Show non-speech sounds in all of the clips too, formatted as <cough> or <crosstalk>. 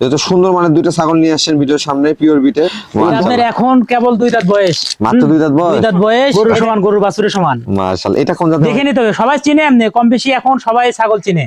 যেহেতু সুন্দর মানে দুইটা ছাগল নিয়ে আসছেন ভিডিওর সামনে পিওর বিটে আপনার এখন কেবল দুই দাঁত বয়স। মাত্র দুই দাঁত বয়স? দুই দাঁত বয়স গরুর সমান গরুর বাছুরের সমান। মাশাআল্লাহ এটা কোন জাতের? দেখে নিতে হবে সবাই চিনে এমনি কম বেশি এখন সবাই ছাগল চিনে।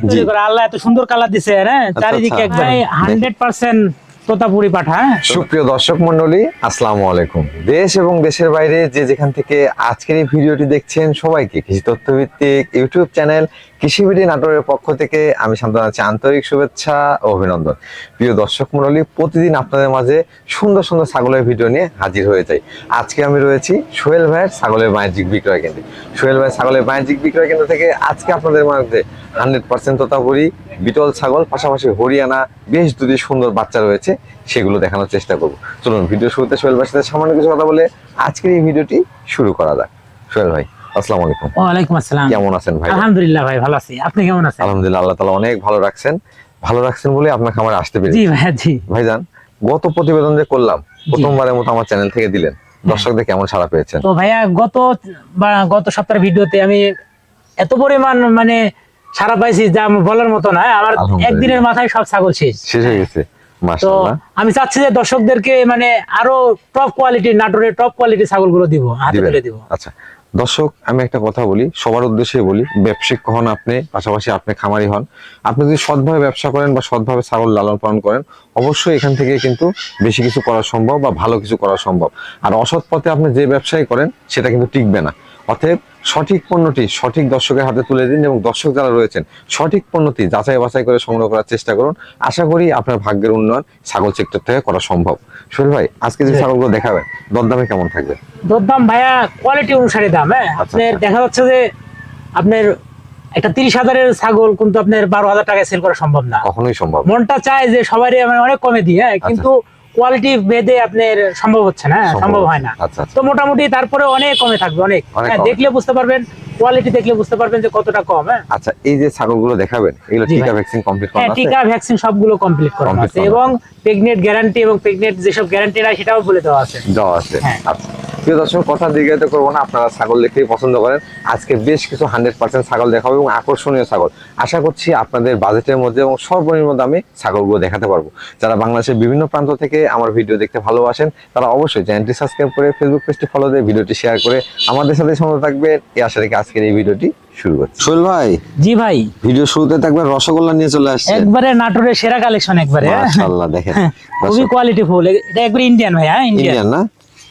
আল্লাহ এত সুন্দর কালার দিছে হ্যাঁ? চারিদিকে আচ্ছা। একবার হান্ড্রেড পার্সেন্ট তোতাপুরি পাঠা হ্যাঁ? সুপ্রিয় দর্শক মন্ডলী আসসালামু আলাইকুম। দেশ এবং দেশের বাইরে যে যেখান থেকে আজকের এই ভিডিওটি দেখছেন সবাইকে কৃষি তথ্যভিত্তিক ইউটিউব চ্যানেল কৃষিবিডি নাটোরের পক্ষ থেকে আমি শান্তনা আছি আন্তরিক শুভেচ্ছা ও অভিনন্দন। প্রিয় দর্শক মন্ডলী প্রতিদিন আপনাদের মাঝে সুন্দর সুন্দর ছাগলের ভিডিও নিয়ে হাজির হয়ে যাই। আজকে আমি রয়েছি সোহেল ভাইয়ের ছাগলের বাণিজ্যিক বিক্রয় কেন্দ্রে। সোহেল ভাইয়ের ছাগলের বাণিজ্যিক বিক্রয় কেন্দ্র থেকে আজকে আপনাদের মাঝে হান্ড্রেড পার্সেন্ট তোতাপুরি, বিটল ছাগল, পাশাপাশি হরিয়ানা বেশ দুটি সুন্দর বাচ্চা রয়েছে, সেগুলো দেখানোর চেষ্টা করব। চলুন, ভিডিও শুরুতে সোহেল ভাইয়ের সাথে সামান্য কিছু কথা বলে আজকের এই ভিডিওটি শুরু করা যাক। সোহেল ভাই আসসালামু আলাইকুম। ওয়ালাইকুম আসসালাম। কেমন আছেন ভাই আলহামদুলিল্লাহ ভাই ভালো আছি। আপনি কেমন আছেন? আলহামদুলিল্লাহ আল্লাহ তালা অনেক ভালো রাখছেন। ভালো রাখছেন বলে আপনার খামারে আসতে পেরেছি। জি ভাই জি। ভাইজান গত প্রতিবেদন যে করলাম প্রথমবারের মতো আমার চ্যানেল থেকে দিলেন। দর্শকদের কেমন সাড়া পেয়েছেন? তো ভাইয়া গত গত সপ্তাহের ভিডিওতে আমি এত পরিমাণ মানে সারা পাইছি যা বলার মতো না আমার একদিনের মাথায় সব ছাগল শেষ। শেষ হয়ে গেছে। তো আমি চাচ্ছি যে দর্শকদেরকে মানে আরও টপ কোয়ালিটির নাটোরের টপ কোয়ালিটির ছাগলগুলো দিব হাতে তুলে দিব। আচ্ছা। দর্শক, আমি একটা কথা বলি, সবার উদ্দেশ্যে বলি, ব্যবসায়িক হন আপনি, পাশাপাশি আপনি খামারি হন। আপনি যদি সৎভাবে ব্যবসা করেন বা সৎভাবে ছাগল লালন পালন করেন, অবশ্যই এখান থেকে কিন্তু বেশি কিছু করা সম্ভব বা ভালো কিছু করা সম্ভব। আর অসৎ পথে আপনি যে ব্যবসায় করেন, সেটা কিন্তু টিকবে না। অতএব সঠিক পণ্যটি সঠিক দর্শকের হাতে তুলে দিন এবং দর্শক যারা রয়েছেন সঠিক পণ্যটি যাচাই বাছাই করে সংগ্রহ করার চেষ্টা করুন। আশা করি আপনার ভাগ্যের উন্নয়ন ছাগল সেক্টর থেকে করা সম্ভব। শরীর ভাই আজকে যে। ছাগলগুলো দেখাবেন দরদামে কেমন থাকবে? দরদাম ভাইয়া কোয়ালিটি অনুসারে দাম হ্যাঁ? আচ্ছা, আপনার আচ্ছা। দেখা যাচ্ছে যে আপনার একটা তিরিশ হাজারের ছাগল কিন্তু আপনার বারো হাজার টাকায় সেল করা সম্ভব না। কখনোই সম্ভব মনটা চায় যে সবারই মানে অনেক কমে দিই হ্যাঁ? কিন্তু কোয়ালিটি ভেদে আপনার সম্ভব হচ্ছে না হ্যাঁ, সম্ভব হয় না। আচ্ছা আচ্ছা। তো মোটামুটি তারপরে অনেক কমে থাকবে অনেক। অনেক হ্যাঁ, দেখলে বুঝতে পারবেন কোয়ালিটি দেখলে বুঝতে পারবেন যে কতটা কম হ্যাঁ? আচ্ছা এই যে ছাগলগুলো দেখাবেন এগুলো টিকা ভ্যাকসিন কমপ্লিট করা হ্যাঁ আছে? টিকা ভ্যাকসিন সবগুলো কমপ্লিট করা আছে এবং প্রেগনেন্ট গ্যারান্টি এবং প্রেগনেন্ট যেসব গ্যারান্টি নাই সেটাও বলে দেওয়া আছে। দেওয়া আছে। হ্যাঁ। আচ্ছা প্রিয় দর্শক কথা দীর্ঘায়িত করব না আপনারা ছাগল দেখতেই পছন্দ করেন। আজকে বেশ কিছু হান্ড্রেড পার্সেন্ট ছাগল দেখাবো এবং আকর্ষণীয় ছাগল। আশা করছি আপনাদের বাজেটের মধ্যে এবং সর্বনিম্ন দামে ছাগলগুলো দেখাতে পারব। যারা বাংলাদেশের বিভিন্ন প্রান্ত থেকে আমার ভিডিও দেখতে ভালোবাসেন তারা অবশ্যই চ্যানেলটি সাবস্ক্রাইব করে ফেসবুক পেজটি ফলো দিয়ে ভিডিওটি শেয়ার করে আমাদের সাথে সঙ্গে থাকবেন। এই আশা রেখে আজকের এই ভিডিওটি শুরু করছি। সোহেল ভাই জি ভাই। ভিডিও শুরুতে একবার রসগোল্লা নিয়ে চলে আসছে। একবারে নাটোরের সেরা কালেকশন একবারে হ্যাঁ। মাশাআল্লাহ দেখেন। খুবই কোয়ালিটি ফুল। এটা একবারে ইন্ডিয়ান ভাই হ্যাঁ ইন্ডিয়ান ইন্ডিয়ান না?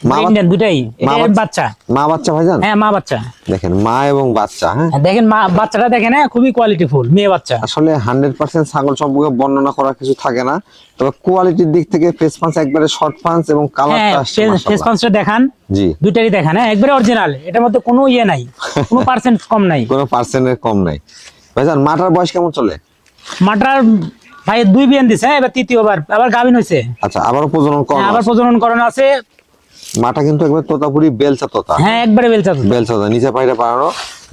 মা দুটাই। বাচ্চা- বাচ্চা। মা বাচ্চা ভাইজান? হ্যাঁ মা বাচ্চা। দেখেন মা এবং বাচ্চা হ্যাঁ? হ্যাঁ, দেখেন মা বাচ্চাটা দেখেন হ্যাঁ খুবই কোয়ালিটি মেয়ে বাচ্চা। আসলে হান্ড্রেড পার্সেন্ট ছাগল সম্পর্কে বর্ণনা করা কিছু থাকে না তবে কোয়ালিটির দিক থেকে ফেস পাঞ্চ একবারে শর্ট পাঞ্চ এবং কালারটা ফেস পাঁচটা দেখান। জি। দুইটারই দেখান হ্যাঁ একবারে অরিজিনাল এটার মধ্যে কোনো ইয়ে নাই <laughs> কোনো পার্সেন্ট কম নাই। কোনো পার্সেন্টের কম নাই। ভাইজান মাটার বয়স কেমন চলে? মাটার ভাই দুই বিয়ান দিছে এবার তৃতীয়বার আবার গাভিন হয়েছে আচ্ছা আবারও প্রজনন হ্যাঁ, আবার প্রজনন করানো আছে মাটা কিন্তু একবার তোতাপুরি বেলচা তোতা। হ্যাঁ একবারে বেলচা তোতা। বেলচা তোতা নিচে পায়রা পাড়ানো।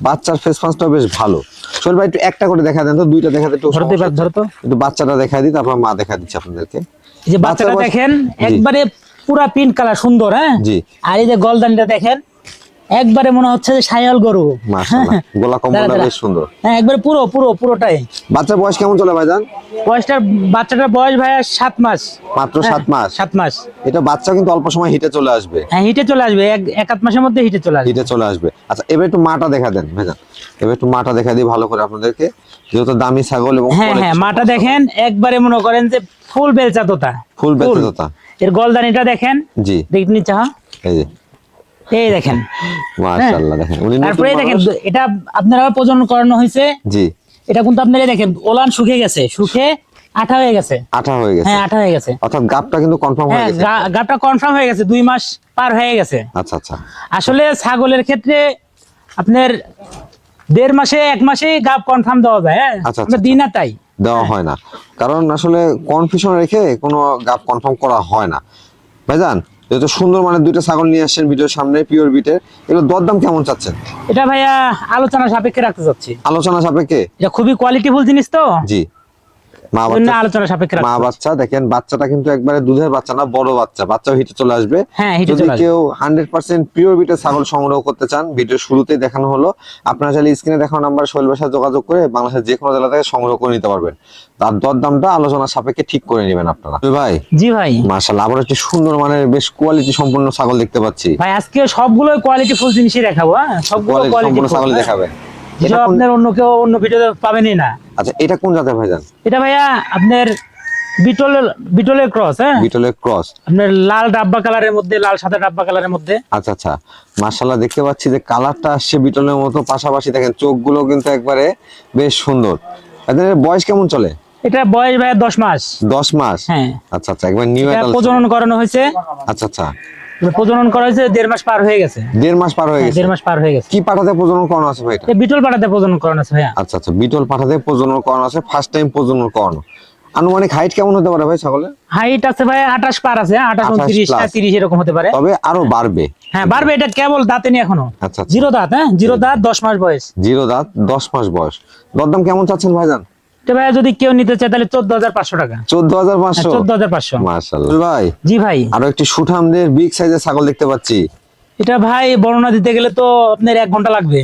বাচ্চার ফেস পাঁচটা বেশ ভালো। চল ভাই একটু একটা করে দেখা দেন তো দুইটা দেখাতে একটু ধরতে পার ধর তো। একটু বাচ্চাটা দেখা দিই তারপর মা দেখা দিচ্ছি আপনাদেরকে। এই যে বাচ্চাটা দেখেন একবারে পুরা পিঙ্ক কালার সুন্দর হ্যাঁ? জি। আর এই যে গলদানটা দেখেন একবারে মনে হচ্ছে যে সায়াল গরু। গোলা কম্বলটা বেশ সুন্দর। হ্যাঁ একবারে পুরো পুরো পুরোটাই। বাচ্চার বয়স কেমন চলে ভাইজান? বয়সটার বাচ্চাটার বয়স ভাইয়া সাত মাস। মাত্র হ্যাঁ, সাত মাস? সাত মাস। এটা বাচ্চা কিন্তু অল্প সময় হিটে চলে আসবে। হ্যাঁ হিটে চলে আসবে। এক এক আধ মাসের মধ্যে হিটে চলে আসবে। হিটে চলে আসবে। আচ্ছা এবার একটু মাটা দেখা দেন ভাইজান। এবার একটু মাটা দেখা দিই ভালো করে আপনাদেরকে। যেহেতু দামি ছাগল এবং হ্যাঁ হ্যাঁ মাটা দেখেন একবারে মনে করেন যে ফুল বেলচা তোতা ফুল। বেঁচে তোতা এর গলদানিটা দেখেন। জি। দেখ নিচে হ্যাঁ। এই যে। এই দেখেন। মাশাআল্লাহ দেখেন উনি তারপরে দেখেন। এটা আপনারা প্রজনন করানো হয়েছে। জি। এটা কিন্তু আপনারা দেখেন ওলান শুকিয়ে গেছে শুকে আঠা হয়ে গেছে। আঠা হয়ে গেছে। হ্যাঁ আঠা হয়ে গেছে। অর্থাৎ গাপটা কিন্তু কনফার্ম হয়ে হ্যাঁ গেছে। কনফার্ম হয়ে গেছে দুই মাস পার হয়ে গেছে। আচ্ছা আচ্ছা। আসলে ছাগলের ক্ষেত্রে আপনার দেড় মাসে এক মাসে গাপ কনফার্ম দেওয়া যায় হ্যাঁ? আচ্ছা, আমরা আচ্ছা, দিই না তাই। দেওয়া হয়। না। কারণ আসলে কনফিউশন রেখে কোনো গাপ কনফার্ম করা হয় না। ভাইজান যেহেতু সুন্দর মানে দুইটা ছাগল নিয়ে আসছেন ভিডিওর সামনে পিওর বিটের এগুলো দরদাম কেমন চাচ্ছেন? এটা ভাইয়া আলোচনা সাপেক্ষে রাখতে চাচ্ছি। আলোচনা সাপেক্ষে? এটা খুবই কোয়ালিটিফুল জিনিস তো। জি। মা বাচ্চা আলোচনা সাপেক্ষে মা বাচ্চা দেখেন বাচ্চাটা কিন্তু একবারে দুধের বাচ্চা না বড় বাচ্চা। হিটে চলে আসবে। হ্যাঁ যদি কেউ হান্ড্রেড পার্সেন্ট পিওর ছাগল সংগ্রহ করতে চান ভিডিও শুরুতেই দেখানো হলো আপনারা চাইলে স্ক্রিনে দেখানো নাম্বার সাথে যোগাযোগ করে বাংলাদেশের যে কোনো জেলা থেকে সংগ্রহ করে নিতে পারবেন। তার দর দামটা আলোচনার সাপেক্ষে ঠিক করে নেবেন আপনারা। ভাই জি ভাই। আবার একটি সুন্দর মানের বেশ কোয়ালিটি সম্পন্ন ছাগল দেখতে পাচ্ছি। ভাই আজকে সবগুলো কোয়ালিটি ফুল জিনিসই দেখাবো হ্যাঁ? সবগুলো কোয়ালিটি সম্পন্ন ছাগল দেখাবেন। এটা যেটা আপনার অন্য কেউ অন্য ভিডিওতে পাবেনই না। আচ্ছা এটা কোন জাতের ভাইজান? এটা ভাইয়া আপনার বিটলের বিটলের ক্রস হ্যাঁ? বিটলের ক্রস আপনার লাল ডাব্বা কালারের মধ্যে লাল সাদা ডাব্বা কালারের মধ্যে। আচ্ছা আচ্ছা। দেখতে পাচ্ছি যে কালারটা আসছে বিটলের মতো। পাশাপাশি দেখেন চোখগুলো কিন্তু একবারে বেশ সুন্দর। এদের বয়স কেমন চলে? এটা বয়স ভাইয়া দশ মাস। দশ মাস? হ্যাঁ। আচ্ছা আচ্ছা একবার নিউ এটা প্রজনন করানো হয়েছে। আচ্ছা আচ্ছা। প্রজনন করা হয়েছে দেড় মাস পার হয়ে গেছে। দেড় মাস পার হয়ে হ্যাঁ, গেছে? দেড় মাস পার হয়ে গেছে। কি পাঠাতে প্রজনন করানো আছে ভাই বিটল পাটাতে প্রজনন করানো আছে ভাইয়া। আচ্ছা আচ্ছা বিটল পাঠাতে প্রজনন করানো আছে ফার্স্ট টাইম প্রজনন করানো। আনুমানিক হাইট কেমন হতে পারে ভাই ছাগলের? হাইট আছে ভাই আঠাশ পার আছে আঠাশ 28 উনত্রিশ plus। তিরিশ এরকম হতে পারে। তবে আরও বাড়বে। হ্যাঁ বাড়বে এটা কেবল দাঁতে নি এখনও। আচ্ছা আচ্ছা। জিরো দাঁত হ্যাঁ জিরো দাঁত দশ মাস বয়স। জিরো দাঁত দশ মাস বয়স। দরদাম কেমন চাচ্ছেন ভাইজান? যদি কেউ নিতে চায় তাহলে টাকা। ভাই। জি ভাই। আরও একটি সুঠামদের বিগ সাইজের ছাগল দেখতে পাচ্ছি। এটা ভাই বর্ণনা দিতে গেলে তো আপনার এক ঘণ্টা লাগবে।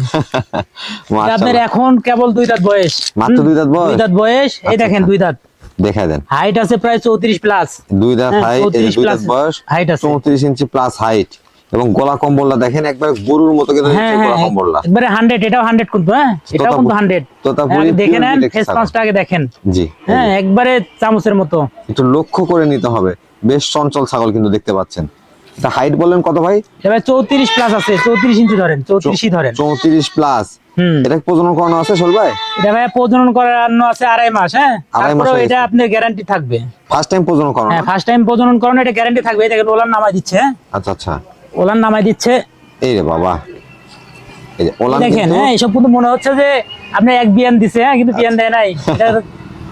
<laughs> আপনার এখন কেবল দুই দাঁত বয়স। মাত্র দুই দাঁত বয়স? দুই দাঁত বয়স এই আচ্ছা, দেখেন আচ্ছা। দুই দাঁত। দেখাই দেন। হাইট আছে প্রায় চৌত্রিশ প্লাস দুই দাঁত হ্যাঁ, হাইট 34 দুই বয়স। height আছে। চৌত্রিশ ইঞ্চি প্লাস হাইট এবং গলা কম্বলটা দেখেন একবার গরুর মতো কিন্তু হ্যাঁ নিচে হ্যাঁ গলা কম্বলটা। একবারে হান্ড্রেড এটাও হান্ড্রেড কিন্তু হ্যাঁ? এটাও কিন্তু হান্ড্রেড তোতাপুরি দেখে pure নেন ফেস পাঁচটা আগে দেখেন। জি হ্যাঁ একবারে চামচের মতো। একটু লক্ষ্য করে নিতে হবে। বেশ চঞ্চল ছাগল কিন্তু দেখতে পাচ্ছেন। এটা হাইট বললেন কত ভাই? এবার চৌত্রিশ প্লাস আছে চৌত্রিশ ইঞ্চি ধরেন চৌত্রিশই ধরেন। চৌত্রিশ প্লাস হুম। এটা প্রজনন করানো আছে সোল ভাই? এটা ভাই প্রজনন করানো আছে আড়াই মাস হ্যাঁ? আড়াই মাস এটা আপনার গ্যারান্টি থাকবে। ফার্স্ট টাইম প্রজনন করানো হ্যাঁ ফার্স্ট টাইম প্রজনন করানো এটা গ্যারান্টি থাকবে দেখেন ওলান নামাই দিচ্ছে হ্যাঁ? আচ্ছা আচ্ছা। ওলান নামাই দিচ্ছে। এই রে বাবা। এই যে ওলান দেখেন হ্যাঁ এইসব কিন্তু মনে হচ্ছে যে আপনি এক বিয়ান দিছে হ্যাঁ কিন্তু বিয়ান দেয় নাই। এটা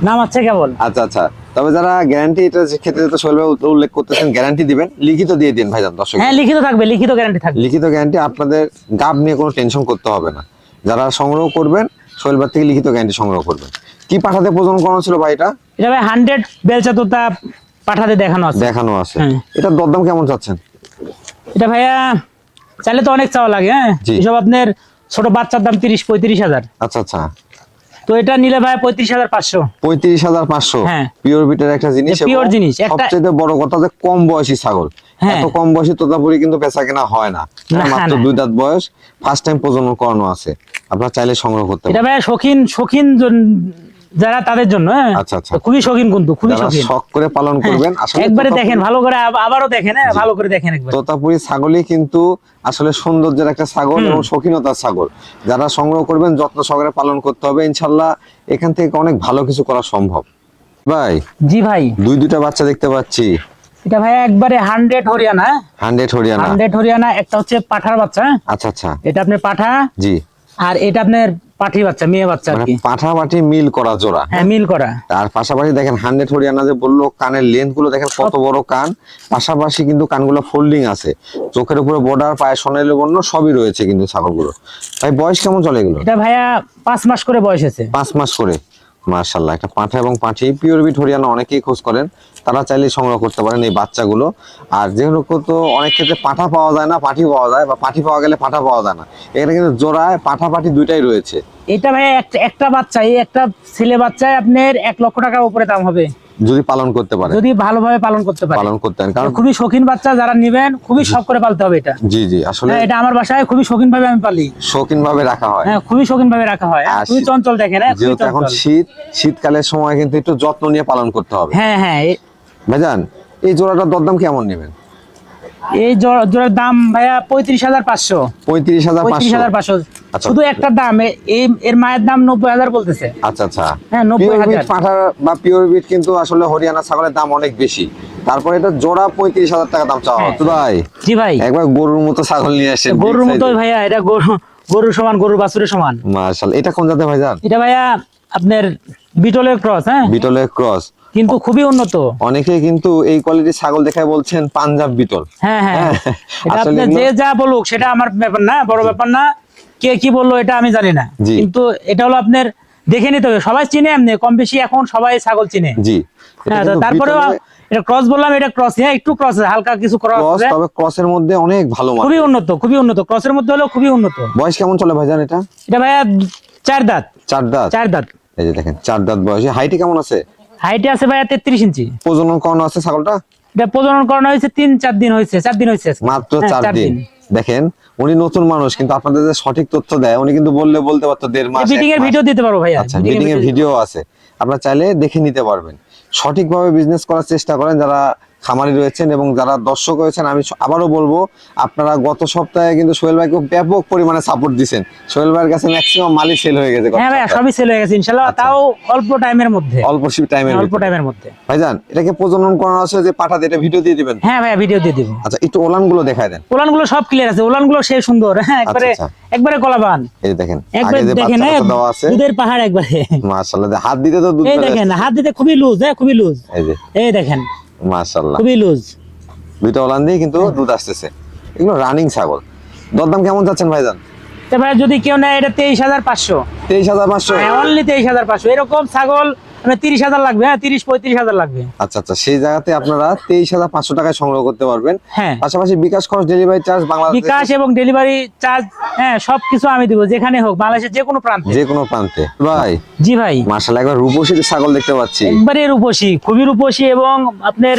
নামাচ্ছে কেবল। আচ্ছা আচ্ছা। তবে যারা গ্যারান্টি এটা যে ক্ষেত্রে তো সোহেল উল্লেখ করতেছেন গ্যারান্টি দিবেন লিখিত দিয়ে দিন ভাইজান দর্শক হ্যাঁ লিখিত থাকবে লিখিত গ্যারান্টি থাকবে। লিখিত গ্যারান্টি আপনাদের গাব নিয়ে কোনো টেনশন করতে হবে না। যারা সংগ্রহ করবেন ভাই থেকে লিখিত গ্যারান্টি সংগ্রহ করবেন। কি পাঠাতে প্রজনন করানো ছিল ভাই এটা? এটা ভাই হান্ড্রেড বেলচা তোতা পাঠাতে দেখানো আছে। দেখানো আছে। হ্যাঁ। এটার দরদাম কেমন চাচ্ছেন? এটা ভাইয়া চাইলে তো অনেক চাওয়া লাগে হ্যাঁ? এসব আপনার ছোট বাচ্চার দাম তিরিশ পঁয়ত্রিশ হাজার। আচ্ছা আচ্ছা। তো এটা নিলে ভাই পঁয়ত্রিশ হাজার পাঁচশো। পঁয়ত্রিশ হাজার পাঁচশো? হ্যাঁ। পিওর বিটের একটা জিনিস এবং জিনিস, সবচেয়ে বড় কথা যে কম বয়সী ছাগল। হ্যাঁ। এত কম বয়সী তোতাপুরি কিন্তু পেশা কেনা হয় না। মাত্র দুই দাঁত বয়স ফার্স্ট টাইম প্রজনন করানো আছে। আপনার চাইলে সংগ্রহ করতে এটা ভাই শৌখিন শৌখিন যারা তাদের জন্য হ্যাঁ? আচ্ছা, আচ্ছা। খুবই শৌখিন কিন্তু খুবই শৌখিন। শখ করে পালন করবেন হ্যাঁ, একবারে দেখেন ভালো করে আবারও দেখেন হ্যাঁ ভালো করে দেখেন একবার। তোতাপুরি ছাগলই কিন্তু আসলে সৌন্দর্যের একটা ছাগল এবং শৌখিনতার ছাগল। যারা সংগ্রহ করবেন যত্ন সহকারে পালন করতে হবে। ইনশাল্লাহ এখান থেকে অনেক ভালো কিছু করা সম্ভব। ভাই জি ভাই। দুই দুটা বাচ্চা দেখতে পাচ্ছি। এটা ভাই একবারে hundred Haryana hundred Haryana. Hundred Haryana একটা হচ্ছে পাঠার বাচ্চা? আচ্ছা আচ্ছা। এটা আপনি পাঠা। জি। আর এটা আপনার পাঠি বাচ্চা মেয়ে বাচ্চা আর মানে কি। পাঠাপাঠি মিল করা জোড়া। হ্যাঁ মিল করা। তার পাশাপাশি দেখেন হান্ড্রেড হরিয়ানা যে বলল কানের লেন্থগুলো দেখেন কত বড় কান। পাশাপাশি কিন্তু কানগুলো ফোল্ডিং আছে। চোখের উপরে বর্ডার পায়ে সোনালি বর্ণ সবই রয়েছে কিন্তু ছাগলগুলো। তাই বয়স কেমন চলে এগুলো? এটা ভাইয়া পাঁচ মাস করে বয়স আছে পাঁচ মাস করে। মার্শাল্লাহ একটা পাঁঠা এবং পাঁঠি। পিওর বিট হরিয়ানা অনেকেই খোঁজ করেন। তারা চাইলে সংগ্রহ করতে পারেন এই বাচ্চাগুলো। আর যেহেতু তো অনেক ক্ষেত্রে পাঠা পাওয়া যায় না পাঠি পাওয়া যায় বা পাঠি পাওয়া গেলে পাঠা পাওয়া যায় না। এখানে কিন্তু জোড়ায় পাঠা পাঠি দুইটাই রয়েছে। এটা ভাইয়া একটা বাচ্চা এই একটা ছেলে বাচ্চায় আপনার এক লক্ষ টাকার উপরে দাম হবে। যদি পালন করতে পারে যদি ভালোভাবে পালন করতে পারে পালন করতে কারণ খুবই শৌখিন বাচ্চা যারা নিবেন খুবই শখ করে পালতে হবে এটা। জি জি আসলে হ্যাঁ এটা আমার বাসায় খুবই শৌখিন ভাবে আমি পালি। শৌখিন ভাবে রাখা হয়। হ্যাঁ খুবই শৌখিন ভাবে রাখা হয়। খুবই চঞ্চল দেখেন হ্যাঁ এখন শীত শীতকালের সময় কিন্তু একটু যত্ন নিয়ে পালন করতে হবে। হ্যাঁ হ্যাঁ ভাইজান এই জোড়াটার দরদাম কেমন নেবেন? এই জোড়া- জোড়ার দাম ভাইয়া পঁয়ত্রিশ হাজার পাঁচশো। পঁয়ত্রিশ হাজার পঁয়ত্রিশ পাঁচশো হাজার পাঁচশো। আচ্ছা। শুধু একটা দাম এই এর মায়ের দাম নব্বই হাজার বলতেছে। আচ্ছা আচ্ছা। হ্যাঁ, নব্বই হাজার। পাঠা বা পিওর বিট কিন্তু আসলে হরিয়ানা ছাগলের দাম অনেক বেশি। তারপরে এটা জোড়া পঁয়ত্রিশ হাজার টাকা দাম চাওয়া হ্যাঁ। হতো ভাই জি ভাই। একবার গরুর মতো ছাগল নিয়ে আসেন গরুর মতো ভাইয়া এটা গরু গরুর সমান গরুর বাছুরের সমান। মার্শাল এটা কোন জাতের ভাইজান? এটা ভাইয়া আপনার বিটলের ক্রস হ্যাঁ। বিটলের ক্রস। কিন্তু খুবই উন্নত। অনেকে কিন্তু এই কোয়ালিটির ছাগল দেখায় বলছেন পাঞ্জাব বিটল। হ্যাঁ হ্যাঁ। হ্যাঁ, এটা যে যা বলুক সেটা আমার ব্যাপার না বড় ব্যাপার না। কে কি বলল এটা আমি জানি না। কিন্তু এটা হলো আপনার দেখে নিতে হবে। সবাই চিনে এমনি কম বেশি এখন সবাই ছাগল চিনে। জি। হ্যাঁ তারপরেও এটা ক্রস বললাম এটা ক্রস হ্যাঁ একটু ক্রস হালকা কিছু ক্রস ক্রস তবে ক্রসের মধ্যে অনেক ভালো মান খুবই উন্নত খুবই উন্নত। ক্রসের মধ্যে হলো খুবই উন্নত। বয়স কেমন চলে ভাইজান এটা? এটা ভাইয়া চার দাঁত। চার দাঁত? চার দাঁত। এই যে দেখেন চার দাঁত বয়সে। হাইটে কেমন আছে? হাইটে আছে ভাইয়া তেত্রিশ ইঞ্চি। প্রজনন করানো আছে ছাগলটা? এটা প্রজনন করানো হয়েছে তিন চার দিন হয়েছে চার দিন হয়েছে মাত্র হ্যাঁ, চার দিন। দেখেন উনি নতুন মানুষ কিন্তু আপনাদের যে সঠিক তথ্য দেয় উনি কিন্তু বললে বলতে পারতো দেড় মাস মিটিং এর ভিডিও দিতে পারব ভাইয়া আচ্ছা মিটিং এর ভিডিও আছে। আপনারা চাইলে দেখে নিতে পারবেন। সঠিকভাবে বিজনেস করার চেষ্টা করেন যারা খামারি রয়েছেন এবং যারা দর্শক রয়েছেন আমি আবারও বলব আপনারা গত সপ্তাহে কিন্তু সোহেল ভাইকে ব্যাপক পরিমাণে সাপোর্ট দিচ্ছেন সোহেল ভাইয়ের কাছে ম্যাক্সিমাম মালই সেল হয়ে গেছে হ্যাঁ সপ্তাহে। সবই সেল হয়ে গেছে ইনশাল্লাহ আচ্ছা। তাও অল্প টাইমের মধ্যে। অল্প টাইমের অল্প টাইমের মধ্যে। ভাইজান এটাকে প্রজনন করানো আছে যে পাঠাতে এটা ভিডিও দিয়ে দিবেন? হ্যাঁ ভাইয়া ভিডিও দিয়ে দিব। আচ্ছা একটু ওলানগুলো দেখায় দেন। উলানগুলো সব ক্লিয়ার আছে উলানগুলো সে সুন্দর। হ্যাঁ একবারে আচ্ছা। একবারে কলাবান এই দেখেন একবার দেখেন হ্যাঁ, দুধের পাহাড় একবারে। মাশাআল্লাহ হাত দিতে তো দুধ এই দেখেন হাত দিতে খুবই লুজ হ্যাঁ খুবই লুজ এই যে। এই দেখেন মাশাআল্লাহ। খুবই লুজ। দুইটা ওলান দিয়ে কিন্তু দুধ আসতেছে। এগুলো রানিং ছাগল। দরদাম কেমন যাচ্ছেন ভাইজান? তারপরে যদি কেউ নেয় এটা তেইশ হাজার পাঁচশো। তেইশ হাজার পাঁচশো। হ্যাঁ অনলি তেইশ হাজার পাঁচশো। এরকম ছাগল মানে তিরিশ হাজার লাগবে হ্যাঁ তিরিশ পঁয়ত্রিশ হাজার লাগবে। আচ্ছা আচ্ছা সেই জায়গাতে আপনারা তেইশ হাজার পাঁচশো টাকায় সংগ্রহ করতে পারবেন। হ্যাঁ। পাশাপাশি বিকাশ খরচ ডেলিভারি চার্জ বাংলাদেশ বিকাশ এবং ডেলিভারি চার্জ হ্যাঁ সবকিছু আমি দিব যেখানে হোক বাংলাদেশের যে কোনো প্রান্তে। যে কোনো প্রান্তে। ভাই জি ভাই। মার্শাল একবার রূপসী ছাগল দেখতে পাচ্ছি। একবারে রূপসী খুবই রূপসী এবং আপনার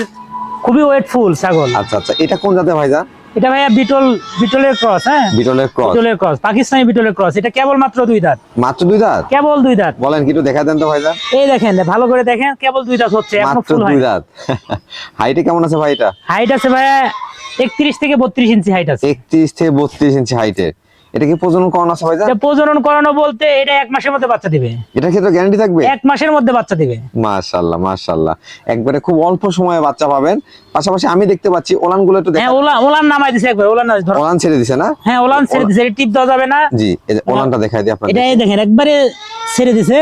খুবই ওয়েটফুল ছাগল। আচ্ছা আচ্ছা এটা কোন জাতে ভাইজান? এটা ভাইয়া বিটল বিটলের ক্রস হ্যাঁ? বিটলের ক্রস। বিটলের ক্রস পাকিস্তানি বিটলের ক্রস। এটা কেবল মাত্র দুই দাঁত। মাত্র দুই দাঁত? কেবল দুই দাঁত। বলেন কি একটু দেখা দেন তো ভাই ভাইজান। এই দেখেন ভালো করে দেখেন কেবল দুই দাঁত হচ্ছে এখনও ফুল দুই দাঁত। <laughs> হাইট কেমন আছে ভাই এটা? হাইট আছে ভাইয়া একত্রিশ থেকে বত্রিশ ইঞ্চি হাইট আছে। একত্রিশ থেকে বত্রিশ ইঞ্চি হাইটের এটা কি প্রজনন করানো আছে ভাইজান? এটা প্রজনন করানো বলতে এটা এক মাসের মধ্যে বাচ্চা দিবে। ক্ষেত্রে গ্যারান্টি থাকবে? এক মাসের মধ্যে বাচ্চা দিবে। মাশাআল্লাহ মাশাআল্লাহ। একবারে খুব অল্প সময়ে বাচ্চা পাবেন। পাশাপাশি আমি দেখতে পাচ্ছি ওলানগুলো একটু হ্যাঁ দেখা ওলা ওলান নামাই দিছে একবার ওলান ওলান ছেড়ে দিছে না? হ্যাঁ ওলান ছেড়ে দিছে টিপ দেওয়া যাবে না। জি ওলানটা দেখাই দিই আপনাদের। এটা দেখেন একবারে ছেড়ে দিছে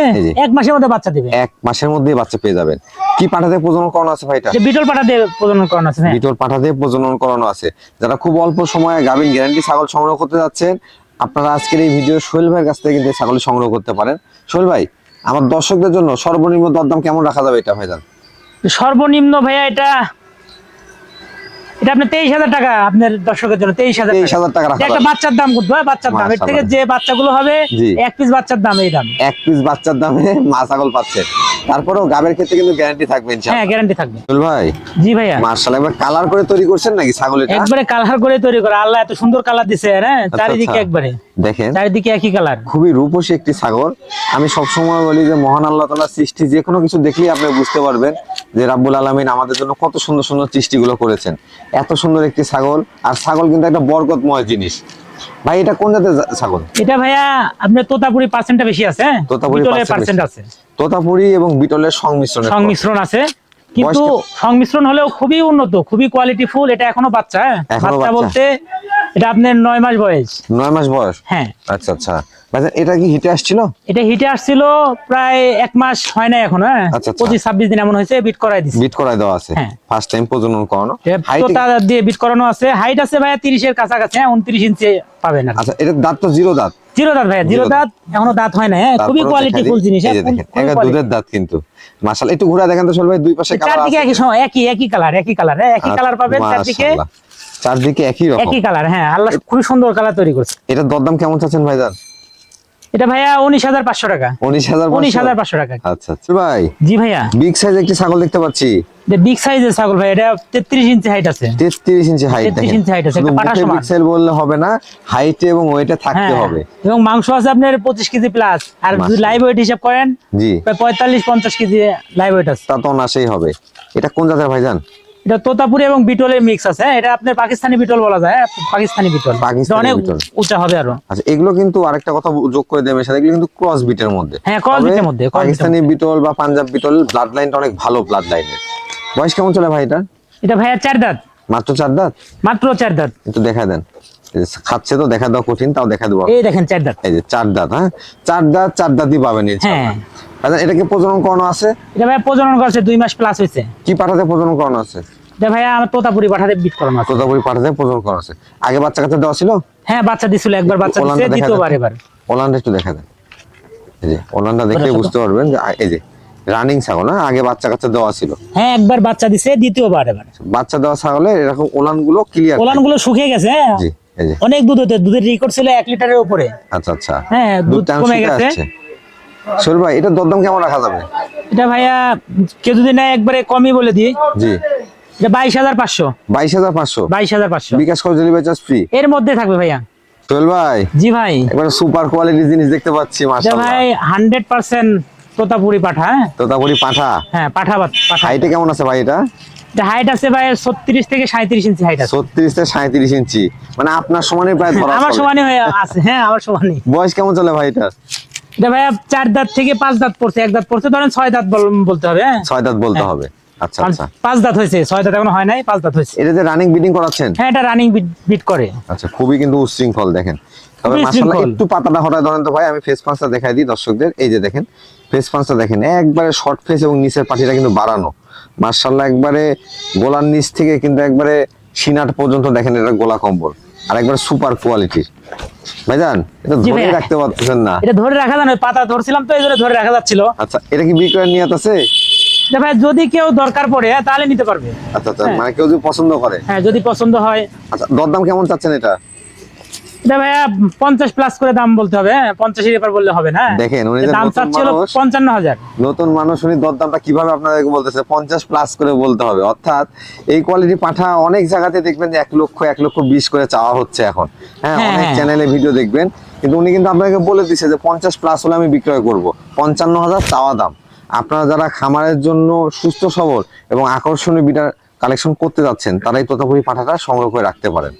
এক মাসের মধ্যে বাচ্চা দিবে। এক মাসের মধ্যেই বাচ্চা পেয়ে যাবেন। কি পাঠাতে প্রজনন করানো আছে ভাইটা যে বিটল পাঠা দিয়ে প্রজনন করানো আছে হ্যাঁ। বিটল পাঠাতে প্রজনন করানো আছে। যারা খুব অল্প সময়ে গাভিন গ্যারান্টি ছাগল সংগ্রহ করতে যাচ্ছেন আপনারা আজকের এই ভিডিও সোহেল ভাইয়ের কাছ থেকে কিন্তু ছাগল সংগ্রহ করতে পারেন। সোহেল ভাই আমার দর্শকদের জন্য সর্বনিম্ন দরদাম কেমন রাখা যাবে এটা ভাইজান? সর্বনিম্ন ভাইয়া এটা এটা আপনার তেইশ হাজার টাকা আপনার দর্শকের জন্য তেইশ হাজার তেইশ হাজার টাকা একটা বাচ্চার দাম করতে হয় বাচ্চার দাম। এর থেকে মাশাআল্লাহ। যে বাচ্চাগুলো হবে এক পিস বাচ্চার দাম এই দাম। এক পিস বাচ্চার দামে মা ছাগল পাচ্ছেন তারপরেও গাবের ক্ষেত্রে কিন্তু গ্যারান্টি থাকবে হ্যাঁ গ্যারান্টি থাকবে। ভাই জি ভাইয়া। মার্শাল একবার কালার করে তৈরি করছেন নাকি একবারে কালার করে তৈরি করা। আল্লাহ এত সুন্দর কালার দিছে হ্যাঁ? চারিদিকে আচ্ছা। একবারে। দেখেন। চারিদিকে একই কালার খুবই রূপসী একটি ছাগল। আমি সবসময় বলি যে মহান আল্লাহ তালা সৃষ্টি যে কোনো কিছু দেখলেই আপনি বুঝতে পারবেন যে রাব্বুল আলমিন আমাদের জন্য কত সুন্দর সুন্দর সৃষ্টিগুলো করেছেন। এত সুন্দর একটি ছাগল। আর ছাগল কিন্তু একটা বরকতময় জিনিস। ভাই এটা কোন জাতের ছাগল এটা ভাইয়া আপনার তোতাপুরি পার্সেন্টটা বেশি আছে? তোতাপুরি পার্সেন্ট আছে তোতাপুরি এবং বিটলের সংমিশ্রণ সংমিশ্রণ আছে কিন্তু সংমিশ্রণ হলেও খুবই উন্নত খুবই কোয়ালিটি ফুল এটা এখনও বাচ্চা হ্যাঁ? এখনও বাচ্চা বাচ্চা। বলতে এটা আপনার নয় মাস বয়স। নয় মাস বয়স? হ্যাঁ। আচ্ছা আচ্ছা। এটা কি হিটে আসছিল? এটা হিটে আসছিল প্রায় এক মাস হয় না এখন হ্যাঁ। আচ্ছা, আচ্ছা। পঁচিশ ছাব্বিশ দিন এমন হয়েছে বিট করাই দিচ্ছে বিট করাই দেওয়া আছে। হ্যাঁ। ফার্স্ট টাইম প্রজনন করানো। তোতা দিয়ে বিট করানো আছে। হাইট আছে ভাইয়া তিরিশের কাছাকাছি হ্যাঁ উনত্রিশ ইঞ্চি পাবেন আচ্ছা এটা দাঁত তো জিরো দাঁত। জিরো দাঁত ভাইয়া জিরো দাঁত। এখনও দাঁত হয় না হ্যাঁ। খুবই তারপরেও কোয়ালিটি ফুল জিনিস হ্যাঁ, দুধের দাঁত কিন্তু। মাশাল একটু ঘুরে দেখেন তো ভাই দুই পাশে কালার চারদিকে একই সময় একই একই কালার একই কালার হ্যাঁ একই কালার পাবেন চারদিকে। চারদিকে একই রকম। একই কালার হ্যাঁ আল্লাহ খুবই সুন্দর কালার তৈরি করছে। এটা দরদাম কেমন চাচ্ছেন ভাইজান? এটা ভাইয়া উনিশ হাজার পাঁচশো টাকা। উনিশ হাজার উনিশ হাজার পাঁচশো টাকা। আচ্ছা আচ্ছা। ভাই জি ভাইয়া। বিগ সাইজ একটি ছাগল দেখতে পাচ্ছি। বিগ সাইজের ছাগল ভাই এটা তেত্রিশ ইঞ্চি হাইট আছে। তেত্রিশ ইঞ্চি হাইট 33 ইঞ্চি হাইট আছে। বিগ সাইজ বললে হবে না হাইটে এবং ওয়েটে থাকতে হ্যাঁ হবে। এবং মাংস আছে আপনার পঁচিশ কেজি প্লাস আর যদি। লাইভ ওয়েট হিসাব করেন জি। পঁয়তাল্লিশ পঞ্চাশ কেজি লাইভ ওয়েট আছে। তা তো অনাসেই হবে। এটা কোন জাতের ভাইজান? এটা তোতাপুরি এবং বিটলের মিক্স আছে হ্যাঁ, এটা আপনার পাকিস্তানি বিটল বলা যায় হ্যাঁ, পাকিস্তানি বিটল। পাকিস্তানি অনেক বিটল। উঁচা হবে আরও। আচ্ছা এগুলো কিন্তু আরেকটা কথা যোগ করে দেবেন সাথে এগুলো কিন্তু ক্রস বিটের মধ্যে। হ্যাঁ, beat এর মধ্যে, পাকিস্তানি বিটল বা পাঞ্জাব বিটল ব্লাড লাইনটা অনেক ভালো ব্লাড লাইনের বয়স কেমন চলে ভাই এটা? এটা ভাইয়া চার দাঁত। মাত্র চার দাঁত? মাত্র চার দাঁত। একটু দেখা দেন। খাচ্ছে তো দেখা দেওয়া কঠিন তাও দেখা দেবো। এই দেখেন চার দাঁত। এই যে চার দাঁত হ্যাঁ? চার দাঁত চার দাঁতই পাবেন। হ্যাঁ। আচ্ছা এটাকে প্রজনন করানো আছে? এটা ভাইয়া প্রজনন করছে দুই মাস প্লাস হয়েছে। কি পাঠাতে প্রজনন করানো আছে? এটা ভাইয়া আমার তোতাপুরি পাঠাতে বিট করানো আছে। তোতাপুরি পাঠাতে প্রজনন করানো আছে। আগে বাচ্চা কাচ্চা দেওয়া ছিল? হ্যাঁ বাচ্চা দিছিল একবার বাচ্চা ওলানটা দ্বিতীয়বার এবার। ওলানটা একটু দেখা দেন এই যে ওনানটা দেখলে বুঝতে পারবেন যে এই যে রানিং ছাগল না? আগে বাচ্চা কাচ্চা দেওয়া ছিল। হ্যাঁ একবার বাচ্চা দিছে দ্বিতীয়বার এবার। বাচ্চা দেওয়া ছাগলে এরকম ওলানগুলো ক্লিয়ার ওলানগুলো শুকিয়ে গেছে হ্যাঁ। জি অনেক দুধ হতে দুধের রেকর্ড ছিল এক লিটারের উপরে। আচ্ছা আচ্ছা। হ্যাঁ দুধ কমে গেছে। শরীর ভাই এটা দরদাম কেমন রাখা যাবে? এটা ভাইয়া কেউ যদি নেয় একবারে কমই বলে দিই। জি। এটা বাইশ হাজার পাঁচশো। বাইশ হাজার পাঁচশো? বাইশ হাজার পাঁচশো। বিকাশ করে ডেলিভারি চার্জ ফ্রি এর মধ্যে থাকবে ভাইয়া। সোহেল ভাই জি ভাই। এবার সুপার কোয়ালিটির জিনিস দেখতে পাচ্ছি মাশাআল্লাহ। ভাই হান্ড্রেড পার্সেন্ট তোতাপুরি পাঠা হ্যাঁ? তোতাপুরি পাঠা? হ্যাঁ পাঠা পাঠা। হাইটে কেমন আছে ভাই এটা? এটা হাইট আছে ভাই ছত্রিশ থেকে সাঁত্রিশ ইঞ্চি হাইট আছে। ছত্রিশ থেকে সাঁত্রিশ ইঞ্চি মানে আপনার সমানে প্রায় ধরা আমার চলে। সমানে হয়ে আছে হ্যাঁ আমার বয়স কেমন চলে ভাই এটা? এটা ভাইয়া চার দাঁত থেকে পাঁচ দাঁত পড়ছে এক দাঁত পড়ছে ধরেন ছয় দাঁত বলতে হবে হ্যাঁ? ছয় দাঁত বলতে হ্যাঁ। হবে। আচ্ছা আচ্ছা। পাঁচ দাঁত হয়েছে ছয় দাঁত এখনও হয় নাই পাঁচ দাঁত হয়েছে। এটা যে রানিং বিডিং করাচ্ছেন? হ্যাঁ এটা রানিং বিট করে। আচ্ছা খুবই কিন্তু উশৃঙ্খল দেখেন। তবে মাশাআল্লাহ একটু পাতাটা হঠাৎ ধরেন তো ভাই আমি ফেস পাঁচটা দেখাই দিই দর্শকদের। এই যে দেখেন ফেস পাঁচটা দেখেন একবারে শর্ট ফেস এবং নিচের পাটিটা কিন্তু বাড়ানো। মার্শাল্লাহ একবারে গোলার নিচ থেকে কিন্তু একবারে সিনাট পর্যন্ত দেখেন এটা গোলা কম্বল। আর একবার সুপার কোয়ালিটির ভাইজান এটা ধরে রাখতে পারতেছেন না। এটা ধরে রাখা জানো পাতা ধরছিলাম তো এই জন্য ধরে রাখা যাচ্ছিল। আচ্ছা এটা কি বিক্রয়ের নিয়ত আছে? ভাই যদি কেউ দরকার পড়ে তাহলে নিতে পারবে। আচ্ছা আচ্ছা হ্যাঁ। মানে কেউ যদি পছন্দ করে। হ্যাঁ যদি পছন্দ হয়। আচ্ছা দরদাম কেমন চাচ্ছেন এটা? এটা ভাইয়া পঞ্চাশ প্লাস করে দাম বলতে হবে হ্যাঁ? পঞ্চাশের এবার বললে হবে না দেখেন, উনি দাম চাচ্ছিল। পঞ্চান্ন হাজার নতুন মানুষ উনি দরদামটা কীভাবে আপনাদেরকে বলতেছে পঞ্চাশ প্লাস করে বলতে হবে। অর্থাৎ এই কোয়ালিটি পাঠা অনেক জায়গাতে দেখবেন যে এক লক্ষ এক লক্ষ বিশ করে চাওয়া হচ্ছে এখন। হ্যাঁ হ্যাঁ, অনেক হ্যাঁ। চ্যানেলে ভিডিও দেখবেন। কিন্তু উনি কিন্তু আপনাকে বলে দিচ্ছে যে পঞ্চাশ প্লাস হলে আমি বিক্রয় করব। পঞ্চান্ন হাজার চাওয়া দাম। আপনারা যারা খামারের জন্য সুস্থ সবল এবং আকর্ষণীয় বিটার কালেকশন করতে যাচ্ছেন তারাই তোতাপুরি পাঠাটা সংগ্রহ করে রাখতে পারেন।